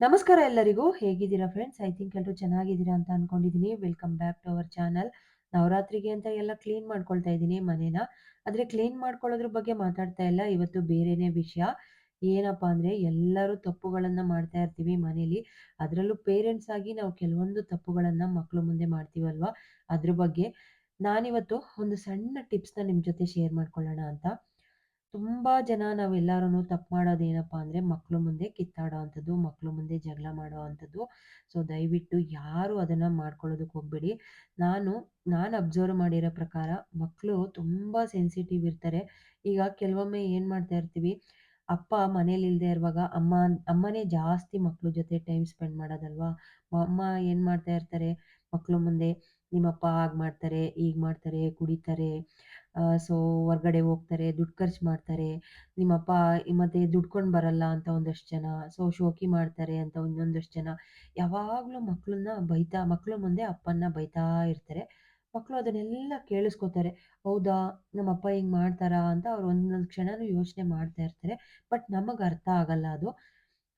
ನಮಸ್ಕಾರ ಎಲ್ಲರಿಗೂ. ಹೇಗಿದ್ದೀರಾ ಫ್ರೆಂಡ್ಸ್? ಐ ಥಿಂಕ್ ಎಲ್ಲರೂ ಚೆನ್ನಾಗಿದ್ದೀರಾ ಅಂತ ಅನ್ಕೊಂಡಿದ್ದೀನಿ. Welcome back to our channel. ನವರಾತ್ರಿಗೆ ಅಂತ ಎಲ್ಲ ಕ್ಲೀನ್ ಮಾಡ್ಕೊಳ್ತಾ ಇದ್ದೀನಿ ಮನೇನ. ಆದರೆ ಕ್ಲೀನ್ ಮಾಡ್ಕೊಳ್ಳೋದ್ರ ಬಗ್ಗೆ ಮಾತಾಡ್ತಾ ಇಲ್ಲ. ಇವತ್ತು ಬೇರೆನೇ ವಿಷಯ. ಏನಪ್ಪಾ ಅಂದ್ರೆ ಎಲ್ಲರೂ ತಪ್ಪುಗಳನ್ನ ಮಾಡ್ತಾ ಇರ್ತೀವಿ ಮನೇಲಿ. ಅದ್ರಲ್ಲೂ ಪೇರೆಂಟ್ಸ್ ಆಗಿ ನಾವು ಕೆಲವೊಂದು ತಪ್ಪುಗಳನ್ನ ಮಕ್ಕಳು ಮುಂದೆ ಮಾಡ್ತೀವಲ್ವಾ? ಅದ್ರ ಬಗ್ಗೆ ನಾನಿವತ್ತು ಒಂದು ಸಣ್ಣ ಟಿಪ್ಸ್‌ನ ನಿಮ್ಮ ಜೊತೆ ಶೇರ್ ಮಾಡ್ಕೊಳ್ಳೋಣ ಅಂತ. ತುಂಬಾ ಜನ ನಾವೆಲ್ಲಾರುನು ತಪ್ಪು ಮಾಡೋದೇನಪ್ಪಾ ಅಂದ್ರೆ ಮಕ್ಳು ಮುಂದೆ ಕಿತ್ತಾಡೋವಂಥದ್ದು, ಮಕ್ಳು ಮುಂದೆ ಜಗಳ ಮಾಡುವಂಥದ್ದು. ಸೊ ದಯವಿಟ್ಟು ಯಾರು ಅದನ್ನ ಮಾಡ್ಕೊಳ್ಳೋದಕ್ಕೆ ಹೋಗ್ಬೇಡಿ. ನಾನು ನಾನು ಅಬ್ಸರ್ವ್ ಮಾಡಿರೋ ಪ್ರಕಾರ ಮಕ್ಳು ತುಂಬಾ ಸೆನ್ಸಿಟಿವ್ ಇರ್ತಾರೆ. ಈಗ ಕೆಲವೊಮ್ಮೆ ಏನ್ ಮಾಡ್ತಾ ಇರ್ತೀವಿ, ಅಪ್ಪ ಮನೇಲಿ ಇಲ್ಲದೆ ಇರುವಾಗ ಅಮ್ಮ ಅಮ್ಮನೇ ಜಾಸ್ತಿ ಮಕ್ಳು ಜೊತೆ ಟೈಮ್ ಸ್ಪೆಂಡ್ ಮಾಡೋದಲ್ವಾ? ಅಮ್ಮ ಏನ್ ಮಾಡ್ತಾ ಇರ್ತಾರೆ, ಮಕ್ಳು ಮುಂದೆ ನಿಮ್ಮಪ್ಪ ಹಾಗ್ ಮಾಡ್ತಾರೆ, ಹೀಗ್ ಮಾಡ್ತಾರೆ, ಕುಡಿತಾರೆ, ಸೊ ಹೊರ್ಗಡೆ ಹೋಗ್ತಾರೆ, ದುಡ್ಡು ಖರ್ಚು ಮಾಡ್ತಾರೆ. ನಿಮ್ಮಪ್ಪ ಮತ್ತೆ ದುಡ್ಕೊಂಡು ಬರಲ್ಲ ಅಂತ ಒಂದಷ್ಟು ಜನ, ಸೊ ಶೋಕಿ ಮಾಡ್ತಾರೆ ಅಂತ ಒಂದೊಂದಷ್ಟು ಜನ. ಯಾವಾಗಲೂ ಮಕ್ಕಳನ್ನ ಬೈತಾ ಮಕ್ಳು ಮುಂದೆ ಅಪ್ಪನ್ನ ಬೈತಾ ಇರ್ತಾರೆ. ಮಕ್ಕಳು ಅದನ್ನೆಲ್ಲ ಕೇಳಿಸ್ಕೊತಾರೆ. ಹೌದಾ! ನಮ್ಮಪ್ಪ ಹಿಂಗ್ ಮಾಡ್ತಾರಾ? ಅಂತ ಅವ್ರು ಒಂದೊಂದು ಕ್ಷಣನೂ ಯೋಚನೆ ಮಾಡ್ತಾ ಇರ್ತಾರೆ. ಬಟ್ ನಮಗೆ ಅರ್ಥ ಆಗಲ್ಲ ಅದು.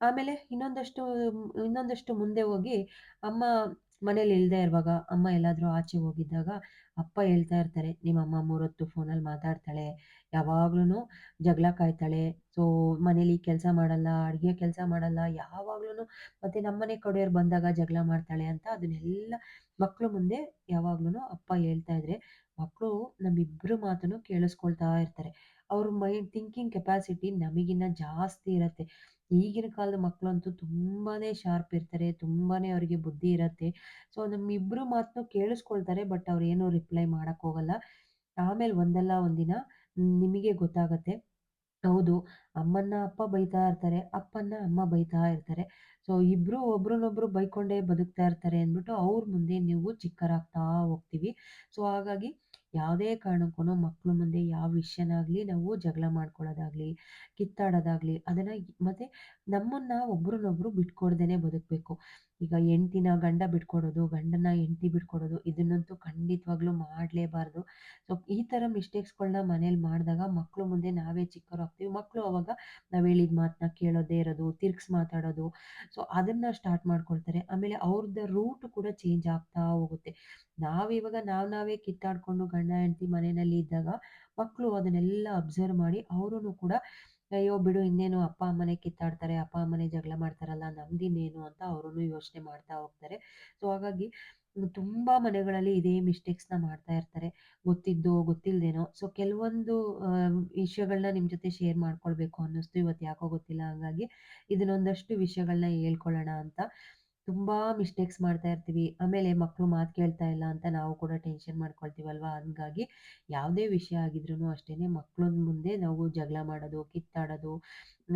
ಆಮೇಲೆ ಇನ್ನೊಂದಷ್ಟು ಇನ್ನೊಂದಷ್ಟು ಮುಂದೆ ಹೋಗಿ ಅಮ್ಮ ಮನೇಲಿ ಇಲ್ದೇ ಇರುವಾಗ, ಅಮ್ಮ ಎಲ್ಲಾದರೂ ಆಚೆ ಹೋಗಿದ್ದಾಗ ಅಪ್ಪ ಹೇಳ್ತಾ ಇರ್ತಾರೆ, ನಿಮ್ಮ ಅಮ್ಮ ಮೂರೊತ್ತು ಫೋನಲ್ಲಿ ಮಾತಾಡ್ತಾಳೆ, ಯಾವಾಗ್ಲೂ ಜಗಳ ಕಾಯ್ತಾಳೆ, ಸೊ ಮನೇಲಿ ಕೆಲಸ ಮಾಡಲ್ಲ, ಅಡುಗೆ ಕೆಲಸ ಮಾಡಲ್ಲ, ಯಾವಾಗ್ಲೂ ಮತ್ತೆ ನಮ್ಮನೆ ಕಡೆಯವ್ರು ಬಂದಾಗ ಜಗಳ ಮಾಡ್ತಾಳೆ" ಅಂತ ಅದನ್ನೆಲ್ಲ ಮಕ್ಕಳು ಮುಂದೆ ಯಾವಾಗ್ಲೂ ಅಪ್ಪ ಹೇಳ್ತಾ ಇದ್ರೆ, ಮಕ್ಕಳು ನಮ್ಮಿಬ್ರ ಮಾತನ್ನು ಕೇಳಿಸ್ಕೊಳ್ತಾ ಇರ್ತಾರೆ. ಅವ್ರ ಮೈಂಡ್ ಥಿಂಕಿಂಗ್ ಕೆಪಾಸಿಟಿ ನಮಗಿನ್ನ ಜಾಸ್ತಿ ಇರತ್ತೆ. ಈಗಿನ ಕಾಲದ ಮಕ್ಕಳಂತೂ ತುಂಬಾನೇ ಶಾರ್ಪ್ ಇರ್ತಾರೆ. ತುಂಬಾನೇ ಅವರಿಗೆ ಬುದ್ಧಿ ಇರತ್ತೆ. ಸೊ, ನಮ್ಮಿಬ್ರ ಮಾತನ್ನು ಕೇಳಿಸ್ಕೊಳ್ತಾರೆ. ಬಟ್ ಅವ್ರೇನು ರಿಪ್ಲೈ ಮಾಡಕ್ ಹೋಗಲ್ಲ. ಆಮೇಲೆ ಒಂದಲ್ಲ ಒಂದಿನ ನಿಮಗೆ ಗೊತ್ತಾಗತ್ತೆ. ಹೌದು. ಅಮ್ಮನ್ನ ಅಪ್ಪ ಬೈತಾ ಇರ್ತಾರೆ. ಅಪ್ಪನ್ನ ಅಮ್ಮ ಬೈತಾ ಇರ್ತಾರೆ. ಸೊ, ಇಬ್ರು ಒಬ್ರನ್ನೊಬ್ರು ಬೈಕೊಂಡೇ ಬದುಕ್ತಾ ಇರ್ತಾರೆ ಅಂದ್ಬಿಟ್ಟು ಅವ್ರ ಮುಂದೆ ನೀವು ಚಿಕ್ಕರಾಗ್ತಾ ಹೋಗ್ತೀವಿ. ಸೊ, ಹಾಗಾಗಿ ಯಾವುದೇ ಕಾರಣಕ್ಕೂ ಮಕ್ಳು ಮುಂದೆ ಯಾವ ವಿಷಯನಾಗ್ಲಿ ನಾವು ಜಗಳ ಮಾಡ್ಕೊಳ್ಳೋದಾಗ್ಲಿ, ಕಿತ್ತಾಡೋದಾಗ್ಲಿ ಅದನ್ನ ಮತ್ತೆ ನಮ್ಮನ್ನ ಒಬ್ರನ್ನೊಬ್ರು ಬಿಟ್ಕೊಡ್ದೇನೆ ಬದುಕ್ಬೇಕು. ಈಗ ಹೆಂಡ್ತಿನ ಗಂಡ ಬಿಟ್ಕೊಡೋದು, ಗಂಡನ ಹೆಂಡ್ತಿ ಬಿಟ್ಕೊಡೋದು ಇದನ್ನಂತೂ ಖಂಡಿತವಾಗ್ಲೂ ಮಾಡಲೇಬಾರ್ದು ಸೊ ಈ ತರ ಮಿಸ್ಟೇಕ್ಸ್‌ಗಳನ್ನ ಮನೇಲಿ ಮಾಡಿದಾಗ ಮಕ್ಳು ಮುಂದೆ ನಾವೇ ಚಿಕ್ಕವರಾಗ್ತೀವಿ. ಮಕ್ಳು ಅವಾಗ ನಾವು ಹೇಳಿದ ಮಾತನ್ನ ಕೇಳೋದೇ ಇರೋದು, ತಿರ್ಗ್ಸ್ ಮಾತಾಡೋದು. ಸೊ ಅದನ್ನ ಸ್ಟಾರ್ಟ್ ಮಾಡ್ಕೊಳ್ತಾರೆ. ಆಮೇಲೆ ಅವ್ರದ್ದು ರೂಟ್ ಕೂಡ ಚೇಂಜ್ ಆಗ್ತಾ ಹೋಗುತ್ತೆ. ನಾವಿವಾಗ ನಾವ್ ನಾವೇ ಕಿತ್ತಾಡ್ಕೊಂಡು ಗಂಡ ಹೆಂಡತಿ ಮನೆಯಲ್ಲಿ ಇದ್ದಾಗ ಮಕ್ಳು ಅದನ್ನೆಲ್ಲ ಅಬ್ಸರ್ವ್ ಮಾಡಿ ಅವರೂ ಕೂಡ ಅಯ್ಯೋ ಬಿಡು ಇನ್ನೇನು ಅಪ್ಪ ಅಮ್ಮನೆ ಕಿತ್ತಾಡ್ತಾರೆ, ಅಪ್ಪ ಅಮ್ಮನೆ ಜಗಳ ಮಾಡ್ತಾರಲ್ಲ ನಮ್ದಿನ್ನೇನು ಅಂತ ಅವರುನು ಯೋಚನೆ ಮಾಡ್ತಾ ಹೋಗ್ತಾರೆ. ಸೊ ಹಾಗಾಗಿ ತುಂಬಾ ಮನೆಗಳಲ್ಲಿ ಇದೇ ಮಿಸ್ಟೇಕ್ಸ್‌ನ ಮಾಡ್ತಾ ಇರ್ತಾರೆ. ಗೊತ್ತಿದ್ದೋ ಗೊತ್ತಿಲ್ದೇನೋ. ಸೊ ಕೆಲವೊಂದು ವಿಷಯಗಳನ್ನ ನಿಮ್ಮ ಜೊತೆ ಶೇರ್ ಮಾಡ್ಕೊಳ್ಬೇಕು ಅನ್ನಿಸ್ತು. ಇವತ್ತು ಯಾಕೋ ಗೊತ್ತಿಲ್ಲ ಹಾಗಾಗಿ ಇದನ್ನೊಂದಷ್ಟು ವಿಷಯಗಳನ್ನ ಹೇಳ್ಕೊಳ್ಳೋಣ ಅಂತ. ತುಂಬಾ ಮಿಸ್ಟೇಕ್ಸ್ ಮಾಡ್ತಾ ಇರ್ತೀವಿ. ಆಮೇಲೆ ಮಕ್ಕಳು ಮಾತು ಕೇಳ್ತಾ ಇಲ್ಲ ಅಂತ ನಾವು ಕೂಡ ಟೆನ್ಷನ್ ಮಾಡ್ಕೊಳ್ತೀವಲ್ವಾ? ಹಂಗಾಗಿ ಯಾವುದೇ ವಿಷಯ ಆಗಿದ್ರೂ ಅಷ್ಟೇನೆ ಮಕ್ಕಳ ಮುಂದೆ ನಾವು ಜಗಳ ಮಾಡೋದು, ಕಿತ್ತಾಡೋದು,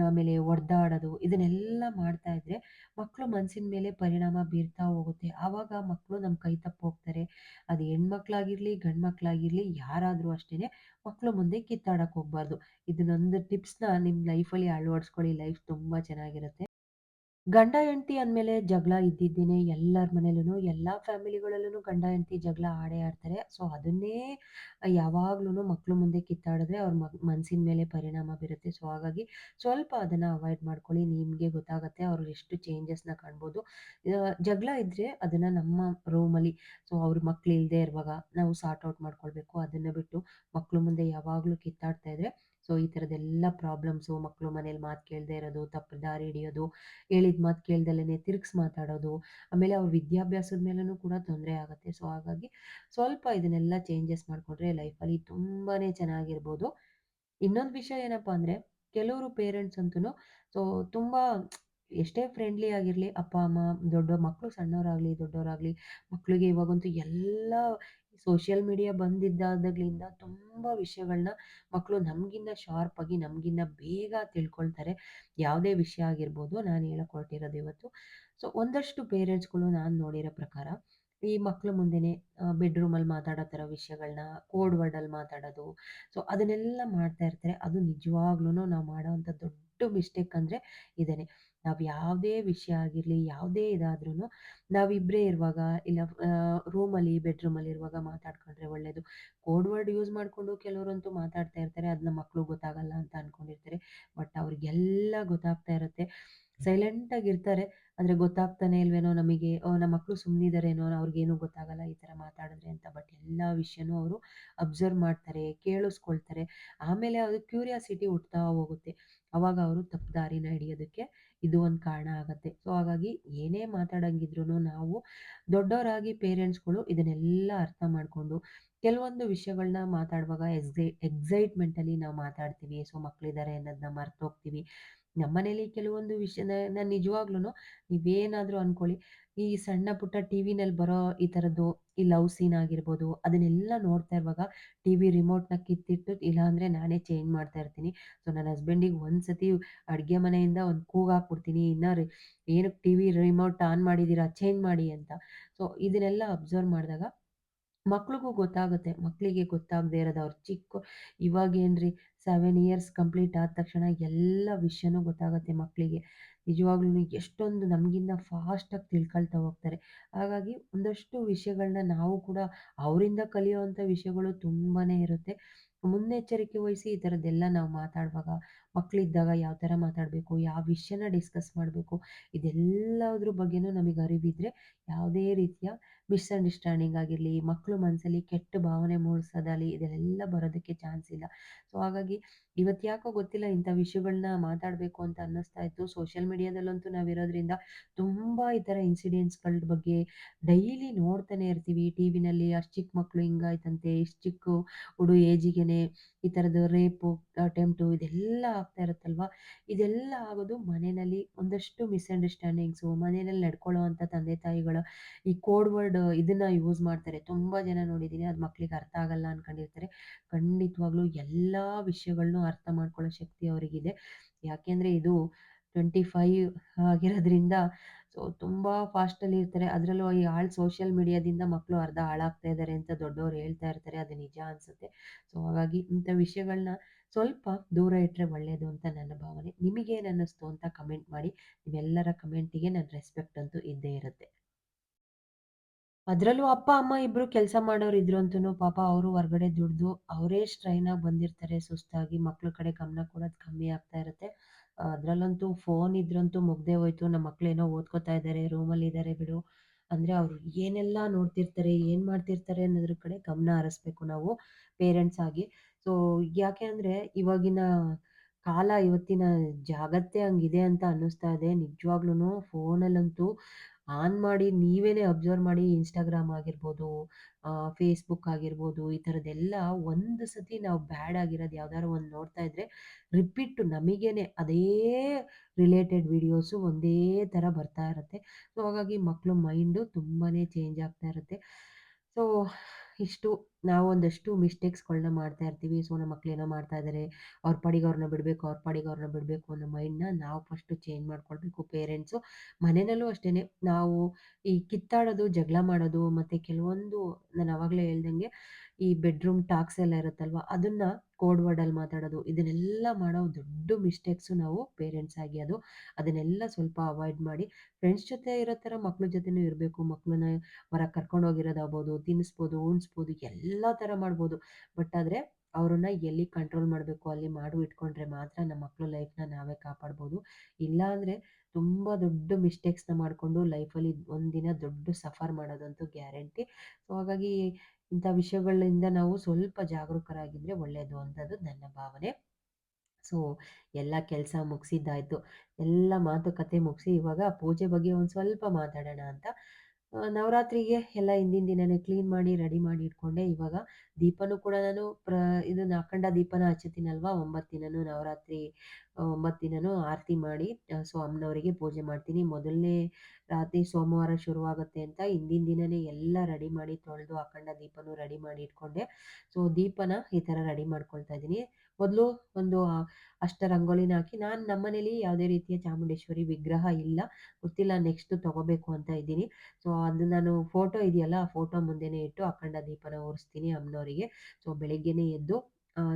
ಆಮೇಲೆ ಒಡ್ದಾಡೋದು ಇದನ್ನೆಲ್ಲ ಮಾಡ್ತಾ ಇದ್ರೆ ಮಕ್ಕಳು ಮನಸ್ಸಿನ ಮೇಲೆ ಪರಿಣಾಮ ಬೀರ್ತಾ ಹೋಗುತ್ತೆ. ಆವಾಗ ಮಕ್ಕಳು ನಮ್ಮ ಕೈ ತಪ್ಪು ಹೋಗ್ತಾರೆ. ಅದು ಹೆಣ್ಮಕ್ಳಾಗಿರ್ಲಿ, ಗಂಡು ಮಕ್ಕಳಾಗಿರ್ಲಿ ಯಾರಾದರೂ ಅಷ್ಟೇನೆ ಮಕ್ಕಳು ಮುಂದೆ ಕಿತ್ತಾಡೋಕೆ ಹೋಗ್ಬಾರ್ದು. ಇದನ್ನೊಂದು ಟಿಪ್ಸ್‌ನ ನಿಮ್ಮ ಲೈಫಲ್ಲಿ ಅಳವಡಿಸ್ಕೊಳ್ಳಿ. ಲೈಫ್ ತುಂಬಾ ಚೆನ್ನಾಗಿರುತ್ತೆ. ಗಂಡ ಹೆಂಡತಿ ಅಂದಮೇಲೆ ಜಗಳ ಇದ್ದಿದ್ದೇನೆ ಎಲ್ಲರ ಮನೆಯಲ್ಲೂ ಎಲ್ಲಾ ಫ್ಯಾಮಿಲಿಗಳಲ್ಲೂ ಗಂಡ ಹೆಂಡತಿ ಜಗಳ ಆಡೇ ಆಡ್ತಾರೆ. ಸೊ, ಅದನ್ನೇ ಯಾವಾಗ್ಲೂ ಮಕ್ಕಳು ಮುಂದೆ ಕಿತ್ತಾಡಿದ್ರೆ ಅವ್ರ ಮನಸ್ಸಿನ ಮೇಲೆ ಪರಿಣಾಮ ಬೀರುತ್ತೆ. ಸೊ, ಹಾಗಾಗಿ ಸ್ವಲ್ಪ ಅದನ್ನ ಅವಾಯ್ಡ್ ಮಾಡ್ಕೊಳ್ಳಿ. ನಿಮಗೆ ಗೊತ್ತಾಗುತ್ತೆ ಅವ್ರು ಎಷ್ಟು ಚೇಂಜಸ್‌ನ ಕಾಣ್ಬೋದು. ಜಗಳ ಇದ್ರೆ ಅದನ್ನ ನಮ್ಮ ರೂಮಲ್ಲಿ ಸೊ, ಅವ್ರ ಮಕ್ಳು ಇಲ್ಲದೆ ಇರುವಾಗ ನಾವು ಸಾರ್ಟ್ ಔಟ್ ಮಾಡ್ಕೊಳ್ಬೇಕು. ಅದನ್ನ ಬಿಟ್ಟು ಮಕ್ಕಳು ಮುಂದೆ ಯಾವಾಗಲೂ ಕಿತ್ತಾಡ್ತಾ ಇದ್ರೆ ಸೊ ಈ ಥರದ್ದೆಲ್ಲ ಪ್ರಾಬ್ಲಮ್ಸು ಮಕ್ಕಳು ಮನೇಲಿ ಮಾತು ಕೇಳದೇ ಇರೋದು, ತಪ್ಪು ದಾರಿ ಹಿಡಿಯೋದು, ಹೇಳಿದ ಮಾತು ಕೇಳ್ದಲೇನೆ ತಿರ್ಗ್ಸ್ ಮಾತಾಡೋದು, ಆಮೇಲೆ ಅವ್ರ ವಿದ್ಯಾಭ್ಯಾಸದ ಮೇಲೂ ಕೂಡ ತೊಂದರೆ ಆಗುತ್ತೆ. ಸೊ ಹಾಗಾಗಿ ಸ್ವಲ್ಪ ಇದನ್ನೆಲ್ಲ ಚೇಂಜಸ್ ಮಾಡಿಕೊಂಡ್ರೆ ಲೈಫಲ್ಲಿ ತುಂಬಾನೇ ಚೆನ್ನಾಗಿರ್ಬೋದು. ಇನ್ನೊಂದು ವಿಷಯ ಏನಪ್ಪಾ ಅಂದ್ರೆ ಕೆಲವರು ಪೇರೆಂಟ್ಸ್ ಅಂತೂ ಸೊ ತುಂಬ ಎಷ್ಟೇ ಫ್ರೆಂಡ್ಲಿ ಆಗಿರಲಿ ಅಪ್ಪ, ಅಮ್ಮ, ದೊಡ್ಡ ಮಕ್ಕಳು ಸಣ್ಣವರಾಗ್ಲಿ, ದೊಡ್ಡವರಾಗ್ಲಿ ಮಕ್ಕಳಿಗೆ ಇವಾಗಂತೂ ಎಲ್ಲ ಸೋಷಿಯಲ್ ಮೀಡಿಯಾ ಬಂದಿದ್ದಾದಾಗ್ಲಿಂದ ತುಂಬ ವಿಷಯಗಳನ್ನ ಮಕ್ಕಳು ನಮಗಿನ್ನ ಶಾರ್ಪ್ ಆಗಿ, ನಮ್ಗಿನ್ನ ಬೇಗ ತಿಳ್ಕೊಳ್ತಾರೆ. ಯಾವುದೇ ವಿಷಯ ಆಗಿರ್ಬೋದು. ನಾನು ಹೇಳಕ್ ಹೊರಟಿರೋದು ಇವತ್ತು. ಸೊ ಒಂದಷ್ಟು ಪೇರೆಂಟ್ಸ್‌ಗಳು ನಾನು ನೋಡಿರೋ ಪ್ರಕಾರ ಈ ಮಕ್ಳ ಮುಂದೆನೆ ಬೆಡ್‌ರೂಮಲ್ಲಿ ಮಾತಾಡೋ ಥರ ವಿಷಯಗಳನ್ನ ಕೋಡ್ ವರ್ಡಲ್ಲಿ ಮಾತಾಡೋದು. ಸೊ ಅದನ್ನೆಲ್ಲ ಮಾಡ್ತಾ ಇರ್ತಾರೆ. ಅದು ನಿಜವಾಗ್ಲೂ ನಾವು ಮಾಡೋವಂಥ ದೊಡ್ಡ ಮಿಸ್ಟೇಕ್ ಅಂದ್ರೆ ಇದೇನೆ. ನಾವ್ ಯಾವುದೇ ವಿಷಯ ಆಗಿರಲಿ ಯಾವುದೇ ಇದಾದ್ರೂನು ನಾವಿಬ್ರೇ ಇರುವಾಗ ಇಲ್ಲ ರೂಮಲ್ಲಿ, ಬೆಡ್‌ರೂಮಲ್ಲಿ ಇರುವಾಗ ಮಾತಾಡ್ಕೊಂಡ್ರೆ ಒಳ್ಳೇದು. ಕೋಡ್ ವರ್ಡ್ ಯೂಸ್ ಮಾಡ್ಕೊಂಡು ಕೆಲವರಂತೂ ಮಾತಾಡ್ತಾ ಇರ್ತಾರೆ. ಅದ್ನ ಮಕ್ಕಳು ಗೊತ್ತಾಗಲ್ಲ ಅಂತ ಅನ್ಕೊಂಡಿರ್ತಾರೆ. ಬಟ್ ಅವ್ರಿಗೆಲ್ಲ ಗೊತ್ತಾಗ್ತಾ ಇರತ್ತೆ. ಸೈಲೆಂಟಾಗಿರ್ತಾರೆ. ಆದ್ರೆ ಗೊತ್ತಾಗ್ತಾನೆ ಇಲ್ವೇನೋ ನಮಗೆ, ನಮ್ಮ ಮಕ್ಳು ಸುಮ್ನಿದಾರೇನೋ ಅವ್ರಿಗೇನು ಗೊತ್ತಾಗಲ್ಲ ಈ ಥರ ಮಾತಾಡಿದ್ರೆ ಅಂತ. ಬಟ್ ಎಲ್ಲ ವಿಷಯನೂ ಅವರು ಅಬ್ಸರ್ವ್ ಮಾಡ್ತಾರೆ, ಕೇಳಿಸ್ಕೊಳ್ತಾರೆ. ಆಮೇಲೆ ಅದು ಕ್ಯೂರಿಯಾಸಿಟಿ ಹುಟ್ತಾ ಹೋಗುತ್ತೆ. ಅವಾಗ ಅವರು ತಪ್ಪು ದಾರಿನ ಹಿಡಿಯೋದಕ್ಕೆ ಇದು ಒಂದು ಕಾರಣ ಆಗುತ್ತೆ ಸೊ, ಹಾಗಾಗಿ ಏನೇ ಮಾತಾಡಂಗಿದ್ರು ನಾವು ದೊಡ್ಡವರಾಗಿ ಪೇರೆಂಟ್ಸ್‌ಗಳು ಇದನ್ನೆಲ್ಲ ಅರ್ಥ ಮಾಡ್ಕೊಂಡು ಕೆಲವೊಂದು ವಿಷಯಗಳನ್ನ ಮಾತಾಡುವಾಗ ಎಕ್ಸೈ, ಎಕ್ಸೈಟ್‌ಮೆಂಟಲ್ಲಿ ನಾವು ಮಾತಾಡ್ತೀವಿ. ಸೊ ಮಕ್ಕಳಿದ್ದಾರೆ ಅನ್ನೋದನ್ನ ಮರ್ತೋಗ್ತೀವಿ. ನಮ್ಮನೇಲಿ ಕೆಲವೊಂದು ವಿಷಯ ನಾನು ನಿಜವಾಗ್ಲೂನು ನೀವೇನಾದ್ರೂ ಅನ್ಕೊಳ್ಳಿ, ಈ ಸಣ್ಣ ಪುಟ್ಟ ಟಿವಿನಲ್ಲಿ ಬರೋ ಈ ಥರದ್ದು ಈ ಲವ್ ಸೀನ್ ಆಗಿರ್ಬೋದು, ಅದನ್ನೆಲ್ಲ ನೋಡ್ತಾ ಇರುವಾಗ ಟಿವಿ ರಿಮೋಟ್‌ನ ಕಿತ್ತಿಟ್ಟು ಇಲ್ಲಾಂದ್ರೆ ನಾನೇ ಚೇಂಜ್ ಮಾಡ್ತಾ ಇರ್ತೀನಿ. ಸೊ ನನ್ನ ಹಸ್ಬೆಂಡಿಗೆ ಒಂದ್ಸತಿ ಅಡುಗೆ ಮನೆಯಿಂದ ಒಂದು ಕೂಗಾಕ್ಬಿಡ್ತೀನಿ. ಇನ್ನ ರಿ ಏನಕ್ಕೆ ಟಿವಿ ರಿಮೋಟ್ ಆನ್ ಮಾಡಿದ್ದೀರಾ ಚೇಂಜ್ ಮಾಡಿ ಅಂತ. ಸೊ ಇದನ್ನೆಲ್ಲ ಅಬ್ಸರ್ವ್ ಮಾಡಿದಾಗ ಮಕ್ಳಿಗೂ ಗೊತ್ತಾಗುತ್ತೆ. ಮಕ್ಕಳಿಗೆ ಗೊತ್ತಾಗದೇ ಇರೋದು ಅವ್ರು ಚಿಕ್ಕ ಇವಾಗೇನ್ರಿ 7 ಇಯರ್ಸ್ ಕಂಪ್ಲೀಟ್ ಆದ ತಕ್ಷಣ ಎಲ್ಲ ವಿಷಯನೂ ಗೊತ್ತಾಗುತ್ತೆ ಮಕ್ಕಳಿಗೆ ನಿಜವಾಗ್ಲೂ ಎಷ್ಟೊಂದು ನಮಗಿನ್ನ ಫಾಸ್ಟಾಗಿ ತಿಳ್ಕೊಳ್ತಾ ಹೋಗ್ತಾರೆ. ಹಾಗಾಗಿ ಒಂದಷ್ಟು ವಿಷಯಗಳನ್ನ ನಾವು ಕೂಡ ಅವರಿಂದ ಕಲಿಯುವಂಥ ವಿಷಯಗಳು ತುಂಬಾನೇ ಇರುತ್ತೆ. ಮುನ್ನೆಚ್ಚರಿಕೆ ವಹಿಸಿ ಈ ಥರದ್ದೆಲ್ಲ ನಾವು ಮಾತಾಡುವಾಗ, ಮಕ್ಳಿದ್ದಾಗ ಯಾವ ಥರ ಮಾತಾಡಬೇಕು, ಯಾವ ವಿಷಯನ ಡಿಸ್ಕಸ್ ಮಾಡಬೇಕು, ಇದೆಲ್ಲದ್ರ ಬಗ್ಗೆನೂ ನಮಗೆ ಅರಿವಿದ್ರೆ ಯಾವುದೇ ರೀತಿಯ ಮಿಸ್‌ಅಂಡರ್‌ಸ್ಟ್ಯಾಂಡಿಂಗ್ ಆಗಿರಲಿ, ಮಕ್ಕಳು ಮನಸ್ಸಲ್ಲಿ ಕೆಟ್ಟ ಭಾವನೆ ಮೂಡಿಸೋದಾಗಲಿ ಇದೆಲ್ಲ ಬರೋದಕ್ಕೆ ಚಾನ್ಸ್ ಇಲ್ಲ. ಸೊ ಹಾಗಾಗಿ ಇವತ್ತು ಯಾಕೋ ಗೊತ್ತಿಲ್ಲ ಇಂಥ ವಿಷಯಗಳನ್ನ ಮಾತಾಡಬೇಕು ಅಂತ ಅನ್ನಿಸ್ತಾ ಇತ್ತು. ಸೋಷಿಯಲ್ ಮೀಡಿಯಾದಲ್ಲಂತೂ ನಾವಿರೋದ್ರಿಂದ ತುಂಬ ಈ ಥರ ಇನ್ಸಿಡೆಂಟ್ಸ್‌ಗಳ ಬಗ್ಗೆ ಡೈಲಿ ನೋಡ್ತಾನೆ ಇರ್ತೀವಿ. ಟಿವಿನಲ್ಲಿ ಅಷ್ಟು ಚಿಕ್ಕ ಮಕ್ಕಳು ಹಿಂಗಾಯ್ತಂತೆ, ಇಷ್ಟು ಚಿಕ್ಕ ಹುಡು ಏಜಿಗೆನೆ ಈ ಥರದ್ದು ರೇಪು, ಅಟೆಂಪ್ಟು ಇದೆಲ್ಲ ಆಗ್ತಾ ಇರುತ್ತಲ್ವಾ? ಇದೆಲ್ಲ ಆಗೋದು ಮನೆಯಲ್ಲಿ ಒಂದಷ್ಟು ಮಿಸ್‌ಅಂಡರ್‌ಸ್ಟ್ಯಾಂಡಿಂಗ್ಸು, ಮನೆಯಲ್ಲಿ ನಡ್ಕೊಳ್ಳುವಂಥ ತಂದೆ ತಾಯಿಗಳ ಈ ಕೋಡ್ ವರ್ಡ್ ಇದನ್ನ ಯೂಸ್ ಮಾಡ್ತಾರೆ. ತುಂಬ ಜನ ನೋಡಿದ್ದೀನಿ. ಅದು ಮಕ್ಳಿಗೆ ಅರ್ಥ ಆಗಲ್ಲ ಅನ್ಕೊಂಡಿರ್ತಾರೆ. ಖಂಡಿತವಾಗ್ಲೂ ಎಲ್ಲ ವಿಷಯಗಳನ್ನೂ ಅರ್ಥ ಮಾಡ್ಕೊಳ್ಳೋ ಶಕ್ತಿ ಅವರಿಗಿದೆ. ಯಾಕೆಂದ್ರೆ ಇದು 25 ಆಗಿರೋದ್ರಿಂದ ಸೊ ತುಂಬ ಫಾಸ್ಟಲ್ಲಿ ಇರ್ತಾರೆ. ಅದರಲ್ಲೂ ಈ ಹಾಳು ಸೋಷಿಯಲ್ ಮೀಡಿಯಾದಿಂದ ಮಕ್ಕಳು ಅರ್ಧ ಹಾಳಾಗ್ತಾ ಇದ್ದಾರೆ ಅಂತ ದೊಡ್ಡವರು ಹೇಳ್ತಾ ಇರ್ತಾರೆ. ಅದು ನಿಜ ಅನ್ಸುತ್ತೆ. ಸೊ ಹಾಗಾಗಿ ಇಂಥ ವಿಷಯಗಳನ್ನ ಸ್ವಲ್ಪ ದೂರ ಇಟ್ಟರೆ ಒಳ್ಳೆಯದು ಅಂತ ನನ್ನ ಭಾವನೆ. ನಿಮಗೆ ಅನ್ನಿಸ್ತು ಅಂತ ಕಮೆಂಟ್ ಮಾಡಿ. ನಿಮ್ಮೆಲ್ಲರ ಕಮೆಂಟಿಗೆ ನನ್ನ ರೆಸ್ಪೆಕ್ಟ್ ಅಂತೂ ಇದ್ದೇ ಇರುತ್ತೆ. ಅದ್ರಲ್ಲೂ ಅಪ್ಪ, ಅಮ್ಮ ಇಬ್ಬರು ಕೆಲಸ ಮಾಡೋರು ಇದ್ರು ಅಂತೂ ಪಾಪ ಅವರು ಹೊರಗಡೆ ದುಡ್ದು ಅವರೇ ಸ್ಟ್ರೈನಾಗಿ ಬಂದಿರ್ತಾರೆ ಸುಸ್ತಾಗಿ. ಮಕ್ಕಳ ಕಡೆ ಗಮನ ಕೊಡೋದು ಕಮ್ಮಿ ಆಗ್ತಾ ಇರುತ್ತೆ. ಅದ್ರಲ್ಲಂತೂ ಫೋನ್ ಇದ್ರಂತೂ ಮುಗ್ದೇ ಹೋಯ್ತು. ನಮ್ಮ ಮಕ್ಕಳೇನೋ ಓದ್ಕೋತಾ ಇದ್ದಾರೆ, ರೂಮಲ್ಲಿ ಇದ್ದಾರೆ ಬಿಡು. ಅಂದ್ರೆ ಅವ್ರು ಏನೆಲ್ಲ ನೋಡ್ತಿರ್ತಾರೆ, ಏನ್ ಮಾಡ್ತಿರ್ತಾರೆ ಅನ್ನೋದ್ರ ಕಡೆ ಗಮನ ಹರಿಸ್ಬೇಕು ನಾವು ಪೇರೆಂಟ್ಸ್ ಆಗಿ. ಸೊ ಯಾಕೆ ಅಂದ್ರೆ ಇವಾಗಿನ ಕಾಲ ಇವತ್ತಿನ ಜಾಗತ್ತೇ ಹಂಗಿದೆ ಅಂತ ಅನ್ನಿಸ್ತಾ ಇದೆ. ನಿಜವಾಗ್ಲೂನು ಫೋನಲ್ಲಂತೂ ಆನ್ ಮಾಡಿ ನೀವೇನೇ ಅಬ್ಸರ್ವ್ ಮಾಡಿ ಇನ್‌ಸ್ಟಾಗ್ರಾಮ್ ಆಗಿರ್ಬೋದು, ಫೇಸ್‌ಬುಕ್ ಆಗಿರ್ಬೋದು, ಈ ಥರದ್ದೆಲ್ಲ ಒಂದು ಸತಿ ನಾವು ಬ್ಯಾಡ್ ಆಗಿರೋದು ಯಾವ್ದಾದ್ರು ಒಂದು ನೋಡ್ತಾ ಇದ್ರೆ ರಿಪೀಟ್ ನಮಗೇನೆ ಅದೇ ರಿಲೇಟೆಡ್ ವಿಡಿಯೋಸು ಒಂದೇ ಥರ ಬರ್ತಾ ಇರುತ್ತೆ. ಸೊ ಹಾಗಾಗಿ ಮಕ್ಕಳು ಮೈಂಡು ತುಂಬಾ ಚೇಂಜ್ ಆಗ್ತಾ ಇರುತ್ತೆ. ಸೊ ಇಷ್ಟು ನಾವು ಒಂದಷ್ಟು ಮಿಸ್ಟೇಕ್ಸ್‌ಗಳನ್ನ ಮಾಡ್ತಾ ಇರ್ತೀವಿ. ಸೊ ನಮ್ಮ ಮಕ್ಳೇನೋ ಮಾಡ್ತಾ ಇದ್ದಾರೆ, ಅವ್ರ ಪಾಡಿಗೆ ಅವ್ರನ್ನ ಬಿಡ್ಬೇಕು, ಅವ್ರ ಪಾಡಿಗೆ ಅವ್ರನ್ನ ಬಿಡಬೇಕು ಅನ್ನೋ ಮೈಂಡ್‌ನ ನಾವು ಫಸ್ಟು ಚೇಂಜ್ ಮಾಡ್ಕೊಳ್ಬೇಕು ಪೇರೆಂಟ್ಸು. ಮನೆಯಲ್ಲೂ ಅಷ್ಟೇನೆ ನಾವು ಈ ಕಿತ್ತಾಡೋದು, ಜಗಳ ಮಾಡೋದು ಮತ್ತು ಕೆಲವೊಂದು ನಾನು ಆವಾಗಲೇ ಹೇಳ್ದಂಗೆ ಈ ಬೆಡ್‌ರೂಮ್ ಟಾಕ್ಸ್ ಎಲ್ಲ ಇರುತ್ತಲ್ವ ಅದನ್ನ ಕೋಡ್ ವರ್ಡಲ್ಲಿ ಮಾತಾಡೋದು, ಇದನ್ನೆಲ್ಲ ಮಾಡೋ ದೊಡ್ಡ ಮಿಸ್ಟೇಕ್ಸು ನಾವು ಪೇರೆಂಟ್ಸ್ ಆಗಿ ಅದು. ಅದನ್ನೆಲ್ಲ ಸ್ವಲ್ಪ ಅವಾಯ್ಡ್ ಮಾಡಿ ಫ್ರೆಂಡ್ಸ್ ಜೊತೆ ಇರೋ ಥರ ಮಕ್ಳ ಜೊತೆನೂ ಇರಬೇಕು. ಮಕ್ಕಳನ್ನ ಹೊರಗೆ ಕರ್ಕೊಂಡು ಹೋಗಿರೋದಾಗ್ಬೋದು, ತಿನ್ನಿಸ್ಬೋದು, ಉಣಿಸ್ಬೋದು, ಎಲ್ಲ ಥರ ಮಾಡ್ಬೋದು. ಬಟ್ ಆದ್ರೆ ಅವ್ರನ್ನ ಎಲ್ಲಿ ಕಂಟ್ರೋಲ್ ಮಾಡಬೇಕು ಅಲ್ಲಿ ಮಾಡು ಇಟ್ಕೊಂಡ್ರೆ ಮಾತ್ರ ನಮ್ಮ ಮಕ್ಕಳು ಲೈಫ್‌ನ ನಾವೇ ಕಾಪಾಡ್ಬೋದು. ಇಲ್ಲ ಅಂದ್ರೆ ತುಂಬ ದೊಡ್ಡ ಮಿಸ್ಟೇಕ್ಸ್‌ನ ಮಾಡ್ಕೊಂಡು ಲೈಫಲ್ಲಿ ಒಂದಿನ ದೊಡ್ಡ ಸಫರ್ ಮಾಡೋದಂತೂ ಗ್ಯಾರಂಟಿ. ಸೊ ಹಾಗಾಗಿ ಇಂಥ ವಿಷಯಗಳಿಂದ ನಾವು ಸ್ವಲ್ಪ ಜಾಗರೂಕರಾಗಿದ್ರೆ ಒಳ್ಳೆಯದು ಅಂತದ್ದು ನನ್ನ ಭಾವನೆ. ಸೊ, ಎಲ್ಲ ಕೆಲಸ ಮುಗಿಸಿದ್ದಾಯಿತು ಎಲ್ಲ ಮಾತುಕತೆ ಮುಗಿಸಿ ಇವಾಗ ಪೂಜೆ ಬಗ್ಗೆ ಒಂದು ಸ್ವಲ್ಪ ಮಾತಾಡೋಣ ಅಂತ. ನವರಾತ್ರಿಗೆ ಎಲ್ಲ ಹಿಂದಿನ ದಿನನೇ ಕ್ಲೀನ್ ಮಾಡಿ ರೆಡಿ ಮಾಡಿ ಇಟ್ಕೊಂಡೆ. ಇವಾಗ ದೀಪನೂ ಕೂಡ ನಾನು ಪ್ರ ಇದನ್ನ ಅಖಂಡ ದೀಪನ ಹಚ್ಚುತ್ತೀನಲ್ವಾ 9 ದಿನನೂ ನವರಾತ್ರಿ ಒಂಬತ್ತು 9 ದಿನನೂ ಆರತಿ ಮಾಡಿ ಸೊ ಅಮ್ಮನವರಿಗೆ ಪೂಜೆ ಮಾಡ್ತೀನಿ. ಮೊದಲನೇ ರಾತ್ರಿ ಸೋಮವಾರ ಶುರುವಾಗುತ್ತೆ ಅಂತ ಹಿಂದಿನ ದಿನನೇ ಎಲ್ಲ ರೆಡಿ ಮಾಡಿ ತೊಳೆದು ಅಖಂಡ ದೀಪನೂ ರೆಡಿ ಮಾಡಿ ಇಟ್ಕೊಂಡೆ. ಸೊ ದೀಪನ ಈ ಥರ ರೆಡಿ ಮಾಡ್ಕೊಳ್ತಾ ಇದ್ದೀನಿ. ಮೊದಲು ಒಂದು ಅಷ್ಟ ರಂಗೋಲಿನ ಹಾಕಿ ನಾನು ನಮ್ಮನೇಲಿ ಯಾವುದೇ ರೀತಿಯ ಚಾಮುಂಡೇಶ್ವರಿ ವಿಗ್ರಹ ಇಲ್ಲ. ಗೊತ್ತಿಲ್ಲ ನೆಕ್ಸ್ಟ್ ತಗೋಬೇಕು ಅಂತ ಇದ್ದೀನಿ. ಸೊ ಅದು ನಾನು ಫೋಟೋ ಇದೆಯಲ್ಲ, ಆ ಫೋಟೋ ಮುಂದೆನೇ ಇಟ್ಟು ಅಖಂಡ ದೀಪನ ಓರಿಸ್ತೀನಿ ಅಮ್ಮನವರಿಗೆ. ಸೊ ಬೆಳಗ್ಗೆನೇ ಎದ್ದು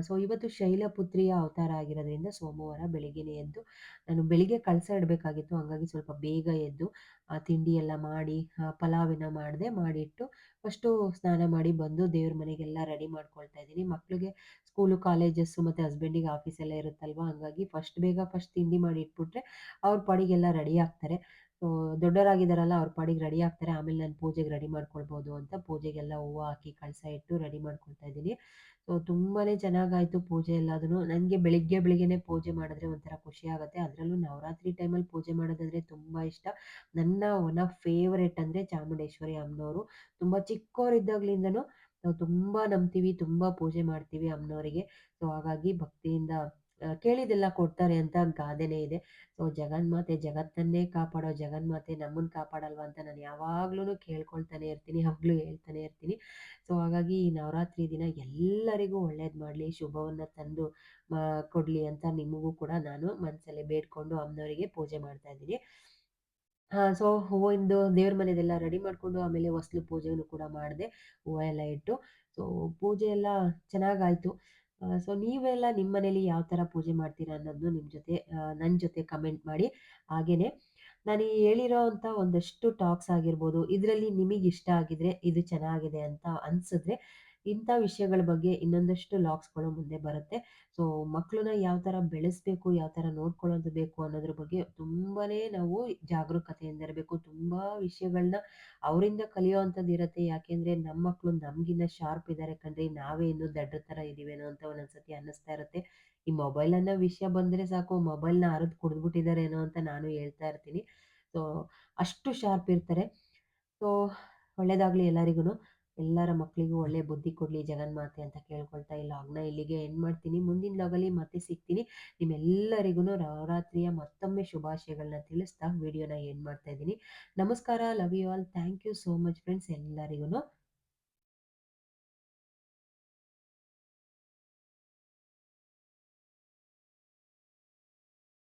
ಸೊ ಇವತ್ತು ಶೈಲಪುತ್ರಿಯ ಅವತಾರ ಆಗಿರೋದ್ರಿಂದ ಸೋಮವಾರ ಬೆಳಿಗ್ಗೆನೆ ಎದ್ದು, ನಾನು ಬೆಳಿಗ್ಗೆ ಕಳಸ ಇಡಬೇಕಾಗಿತ್ತು, ಹಂಗಾಗಿ ಸ್ವಲ್ಪ ಬೇಗ ಎದ್ದು, ಆ, ತಿಂಡಿ ಎಲ್ಲ ಮಾಡಿ ಪಲಾವಿನ ಮಾಡಿದೆ, ಮಾಡಿಟ್ಟು, ಫಸ್ಟು ಸ್ನಾನ ಮಾಡಿ ಬಂದು ದೇವ್ರ ಮನೆಗೆಲ್ಲ ರೆಡಿ ಮಾಡ್ಕೊಳ್ತಾ ಇದ್ದೀನಿ. ಮಕ್ಳಿಗೆ ಸ್ಕೂಲು, ಕಾಲೇಜಸ್ಸು ಮತ್ತು ಹಸ್ಬೆಂಡಿಗೆ ಆಫೀಸ್ ಎಲ್ಲ ಇರುತ್ತಲ್ವ, ಹಂಗಾಗಿ ಫಸ್ಟ್ ಬೇಗ ಫಸ್ಟ್ ತಿಂಡಿ ಮಾಡಿ ಇಟ್ಬಿಟ್ರೆ ಅವ್ರ ಪಾಡಿಗೆಲ್ಲ ರೆಡಿ ಆಗ್ತಾರೆ. ದೊಡ್ಡವರಾಗಿದ್ದಾರಲ್ಲ, ಅವ್ರ ಪಾಡಿಗೆ ರೆಡಿ ಆಗ್ತಾರೆ. ಆಮೇಲೆ ನಾನು ಪೂಜೆಗೆ ರೆಡಿ ಮಾಡ್ಕೊಳ್ಬೋದು ಅಂತ ಪೂಜೆಗೆಲ್ಲ ಹೂವು ಹಾಕಿ ಕಳಸ ಇಟ್ಟು ರೆಡಿ ಮಾಡ್ಕೊಳ್ತಾ ಇದ್ದೀನಿ. ಸೊ ತುಂಬಾ ಚೆನ್ನಾಗಾಯಿತು ಪೂಜೆ ಎಲ್ಲದೂ ನನಗೆ ಬೆಳಿಗ್ಗೆ ಬೆಳಿಗ್ಗೆನೆ ಪೂಜೆ ಮಾಡಿದ್ರೆ ಒಂಥರ ಖುಷಿ ಆಗುತ್ತೆ. ಅದರಲ್ಲೂ ನವರಾತ್ರಿ ಟೈಮಲ್ಲಿ ಪೂಜೆ ಮಾಡೋದಂದ್ರೆ ತುಂಬ ಇಷ್ಟ. ನನ್ನ ಒನ್ ಆಫ್ ಫೇವ್ರೇಟ್ ಅಂದರೆ ಚಾಮುಂಡೇಶ್ವರಿ ಅಮ್ಮನವರು ತುಂಬ ಚಿಕ್ಕವರಿದ್ದಾಗ್ಲಿಂದನೂ ನಾವು ತುಂಬ ನಂಬ್ತೀವಿ, ತುಂಬ ಪೂಜೆ ಮಾಡ್ತೀವಿ ಅಮ್ಮನವರಿಗೆ ಸೊ ಹಾಗಾಗಿ ಭಕ್ತಿಯಿಂದ ಆ, ಕೇಳಿದ್ದೆಲ್ಲ ಕೊಡ್ತಾರೆ ಅಂತ ಗಾದೆನೇ ಇದೆ. ಸೊ ಜಗನ್ಮಾತೆ ಜಗತ್ತನ್ನೇ ಕಾಪಾಡೋ ಜಗನ್ಮಾತೆ ನಮ್ಮನ್ನು ಕಾಪಾಡಲ್ವ ಅಂತ ನಾನು ಯಾವಾಗ್ಲೂ ಕೇಳ್ಕೊಳ್ತಾನೆ ಇರ್ತೀನಿ ಯಾವಾಗಲೂ ಹೇಳ್ತಾನೆ ಇರ್ತೀನಿ. ಸೊ ಹಾಗಾಗಿ ಈ ನವರಾತ್ರಿ ದಿನ ಎಲ್ಲರಿಗೂ ಒಳ್ಳೇದು ಮಾಡಲಿ ಶುಭವನ್ನು ತಂದು ಕೊಡಲಿ ಅಂತ ನಿಮಗೂ ಕೂಡ ನಾನು ಮನಸ್ಸಲ್ಲಿ ಬೇಡ್ಕೊಂಡು ಅಮ್ಮನವರಿಗೆ ಪೂಜೆ ಮಾಡ್ತಾ ಇದ್ದೀನಿ. ಹಾ ಸೊ ಹೂವಿಂದು ದೇವ್ರ ಮನೆದೆಲ್ಲ ರೆಡಿ ಮಾಡಿಕೊಂಡು ಆಮೇಲೆ ಹೊಸ್ಲು ಪೂಜೆಯನ್ನು ಕೂಡ ಮಾಡಿದೆ ಹೂವ ಎಲ್ಲ ಇಟ್ಟು. ಸೊ ಪೂಜೆ ಎಲ್ಲ ಚೆನ್ನಾಗಾಯಿತು ಸೊ ನೀವೆಲ್ಲ ನಿಮ್ಮ ಮನೇಲಿ ಯಾವ ಥರ ಪೂಜೆ ಮಾಡ್ತೀರಾ ಅನ್ನೋದು ನಿಮ್ಮ ಜೊತೆ ನನ್ನ ಜೊತೆ ಕಮೆಂಟ್ ಮಾಡಿ. ಹಾಗೆಯೇ ನಾನು ಈ ಹೇಳಿರೋ ಅಂಥ ಒಂದಷ್ಟು ಟಾಕ್ಸ್ ಆಗಿರ್ಬೋದು, ಇದರಲ್ಲಿ ನಿಮಗೆ ಇಷ್ಟ ಆಗಿದ್ರೆ ಇದು ಚೆನ್ನಾಗಿದೆ ಅಂತ ಅನಿಸಿದ್ರೆ ಇಂಥ ವಿಷಯಗಳ ಬಗ್ಗೆ ಇನ್ನೊಂದಷ್ಟು ಲಾಕ್ಸ್ಗಳು ಮುಂದೆ ಬರುತ್ತೆ. ಸೊ ಮಕ್ಕಳನ್ನ ಯಾವ ಥರ ಬೆಳೆಸಬೇಕು, ಯಾವ ಥರ ನೋಡ್ಕೊಳ್ಳೋದು ಬೇಕು ಅನ್ನೋದ್ರ ಬಗ್ಗೆ ತುಂಬಾ ನಾವು ಜಾಗರೂಕತೆಯಿಂದ ಇರಬೇಕು. ತುಂಬ ವಿಷಯಗಳನ್ನ ಅವರಿಂದ ಕಲಿಯೋವಂಥದ್ದು ಇರುತ್ತೆ. ಯಾಕೆಂದರೆ ನಮ್ಮ ಮಕ್ಕಳು ನಮಗಿನ್ನ ಶಾರ್ಪ್ ಇದ್ದಾರೆ ಕಂಡ್ರೆ ನಾವೇ ಇನ್ನೂ ದಡ್ಡ ಥರ ಇದ್ದೀವೇನೋ ಅಂತ ಒಂದೊಂದ್ಸತಿ ಅನ್ನಿಸ್ತಾ ಇರುತ್ತೆ. ಈ ಮೊಬೈಲ್ ಅನ್ನೋ ವಿಷಯ ಬಂದರೆ ಸಾಕು, ಮೊಬೈಲ್ನ ಅರದು ಕುಡಿದ್ಬಿಟ್ಟಿದ್ದಾರೇನೋ ಅಂತ ನಾನು ಹೇಳ್ತಾ ಇರ್ತೀನಿ. ಸೊ, ಅಷ್ಟು ಶಾರ್ಪ್ ಇರ್ತಾರೆ. ಸೊ, ಒಳ್ಳೇದಾಗಲಿ ಎಲ್ಲರಿಗೂ ಎಲ್ಲರ ಮಕ್ಕಳಿಗೂ ಒಳ್ಳೆ ಬುದ್ಧಿ ಕೊಡಲಿ ಜಗನ್ಮಾತೆ ಅಂತ ಕೇಳ್ಕೊಳ್ತಾ ಈ ಲಾಗ್ನ ಇಲ್ಲಿಗೆ ಎಂಡ್ ಮಾಡ್ತೀನಿ. ಮುಂದಿನ ಲಾಗಲ್ಲಿ ಮತ್ತೆ ಸಿಗ್ತೀನಿ. ನಿಮ್ಮೆಲ್ಲರಿಗೂ ನವರಾತ್ರಿಯ ಮತ್ತೊಮ್ಮೆ ಶುಭಾಶಯಗಳನ್ನ ತಿಳಿಸ್ತಾ ವಿಡಿಯೋನ ಎಂಡ್ ಮಾಡ್ತಾ ಇದ್ದೀನಿ. ನಮಸ್ಕಾರ. Love you all thank you so much friends ಎಲ್ಲರಿಗೂ